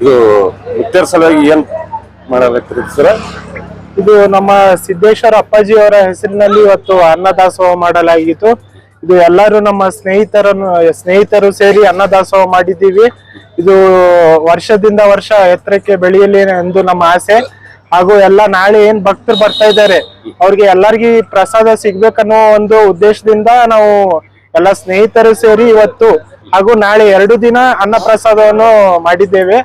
ಇದು ಉತ್ತರ ಸಲುವಾಗಿ ಏನ್ ಮಾಡಬೇಕು ಸರ್? ಇದು ನಮ್ಮ ಸಿದ್ದೇಶ್ವರ ಅಪ್ಪಾಜಿ ಅವರ ಹೆಸರಿನಲ್ಲಿ ಇವತ್ತು ಅನ್ನದಾಸೋಹ ಮಾಡಲಾಗಿತ್ತು. ಇದು ಎಲ್ಲರೂ ನಮ್ಮ ಸ್ನೇಹಿತರನ್ನು, ಸ್ನೇಹಿತರು ಸೇರಿ ಅನ್ನದಾಸೋಹ ಮಾಡಿದ್ದೀವಿ. ಇದು ವರ್ಷದಿಂದ ವರ್ಷ ಎತ್ತರಕ್ಕೆ ಬೆಳೆಯಲಿ ಎಂದು ನಮ್ಮ ಆಸೆ. ಹಾಗೂ ಎಲ್ಲ ನಾಳೆ ಏನ್ ಭಕ್ತರು ಬರ್ತಾ ಇದ್ದಾರೆ, ಅವ್ರಿಗೆ ಎಲ್ಲರಿಗೂ ಪ್ರಸಾದ ಸಿಗ್ಬೇಕನ್ನೋ ಒಂದು ಉದ್ದೇಶದಿಂದ ನಾವು ಎಲ್ಲ ಸ್ನೇಹಿತರು ಸೇರಿ ಇವತ್ತು ಹಾಗೂ ನಾಳೆ ಎರಡು ದಿನ ಅನ್ನ ಪ್ರಸಾದವನ್ನು ಮಾಡಿದ್ದೇವೆ.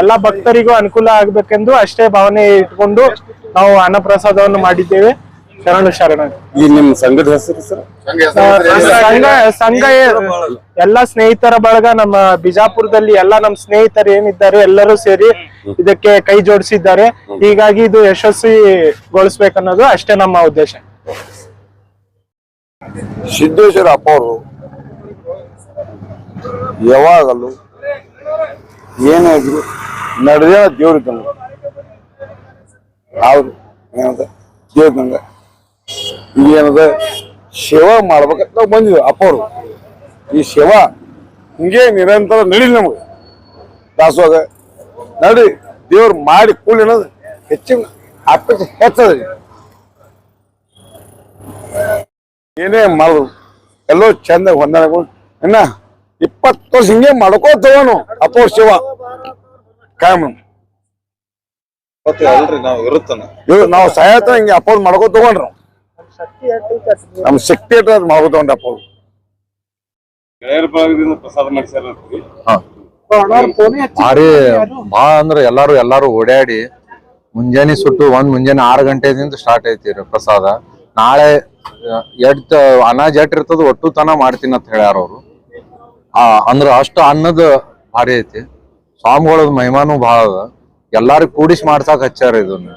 ಎಲ್ಲ ಭಕ್ತರಿಗೂ ಅನುಕೂಲ ಆಗ್ಬೇಕೆಂದು ಅಷ್ಟೇ ಭಾವನೆ ಇಟ್ಕೊಂಡು ನಾವು ಅನ್ನಪ್ರಸಾದವನ್ನು ಮಾಡಿದ್ದೇವೆ. ಶರಣು ಶರಣ. ಈ ನಿಮ್ ಸಂಘದ ಹೆಸರು ಸರ್? ಸಂಘ ಸಂಘ ಎಲ್ಲಾ ಎಲ್ಲ ಸ್ನೇಹಿತರ ಬಳಗ ನಮ್ಮ ಬಿಜಾಪುರದಲ್ಲಿ ಎಲ್ಲಾ ನಮ್ಮ ಸ್ನೇಹಿತರು ಏನಿದ್ದಾರೆ ಎಲ್ಲರೂ ಸೇರಿ ಇದಕ್ಕೆ ಕೈ ಜೋಡಿಸಿದ್ದಾರೆ. ಹೀಗಾಗಿ ಇದು ಯಶಸ್ವಿಗೊಳಿಸ್ಬೇಕನ್ನೋದು ಅಷ್ಟೇ ನಮ್ಮ ಉದ್ದೇಶ. ಸಿದ್ದೇಶ್ವರ ಅಪ್ಪ ಅವರು ಯಾವಾಗಲೂ ಏನೇ ಇದ್ರು ನಡೆದೇ ದೇವ್ರ ಇದ್ದಂಗ. ಹೌದು ಏನದ ದೇವ್ರ ಇದ್ದಂಗ. ಏನದ ಸೇವಾ ಮಾಡ್ಬೇಕಂತ ನಾವು ಬಂದಿದ್ವಿ ಅಪ್ಪವರು. ಈ ಸೇವಾ ಹಿಂಗೆ ನಿರಂತರ ನಡೀಲಿ ನಮಗೆ. ದಾಸೋಗ ನಡಿ, ದೇವ್ರು ಮಾಡಿ ಕೂಲಿ ಅನ್ನೋದು ಹೆಚ್ಚಿನ ಅಪೇಕ್ಷೆ ಹೆಚ್ಚದ ಏನೇ ಮಾಡೋದು ಎಲ್ಲೋ ಚಂದ ಹೊಂದಾಣಿಕೊಂಡು ಇನ್ನ ಇಪ್ಪತ್ತು ವರ್ಷ ಹಿಂಗೆ ಮಾಡ್ಕೋತವನು. ಅಪೋರ್ ಶಿವ. ಕಾಯಂ. ಅಲ್ರಿ ನಾವು ಸಹಾಯತ ಹಿಂಗೆ ಅಪೋರ್ ಮಾಡ್ಕೋ ತಗೊಂಡ್ರು ನಮ್ ಶಕ್ತಿ ಇಟ್ಟು ಅದ್ ಮಾಡ್ಕೋ ತಗೊಂಡ್ರಿ ಮಾಡಿಸ್ಯಾರ ಭಾರಿ ಅಂದ್ರೆ ಎಲ್ಲಾರು ಎಲ್ಲಾರು ಓಡಾಡಿ ಮುಂಜಾನೆ ಸುಟ್ಟು ಒಂದ್ ಮುಂಜಾನೆ ಆರು ಗಂಟೆದಿಂದ ಸ್ಟಾರ್ಟ್ ಐತಿ ರೀ ಪ್ರಸಾದ. ನಾಳೆ ಎಟ್ ಅನಾಜ್ ಎಟ್ ಇರ್ತದ ಒಟ್ಟು ತನ ಮಾಡ್ತೀನಿ ಅಂತ ಹೇಳ್ಯಾರ ಅವ್ರು. ಆ, ಅಂದ್ರ ಅಷ್ಟ ಅನ್ನದ ಭಾರಿ ಐತಿ. ಸ್ವಾಮಿಗಳದ ಮಹಿಮಾನು ಭಾಳ ಅದ. ಎಲ್ಲಾರು ಕೂಡಿಸಿ ಮಾಡ್ಸಾಕ್ ಹಚ್ಚಾರ ಇದನ್ನ.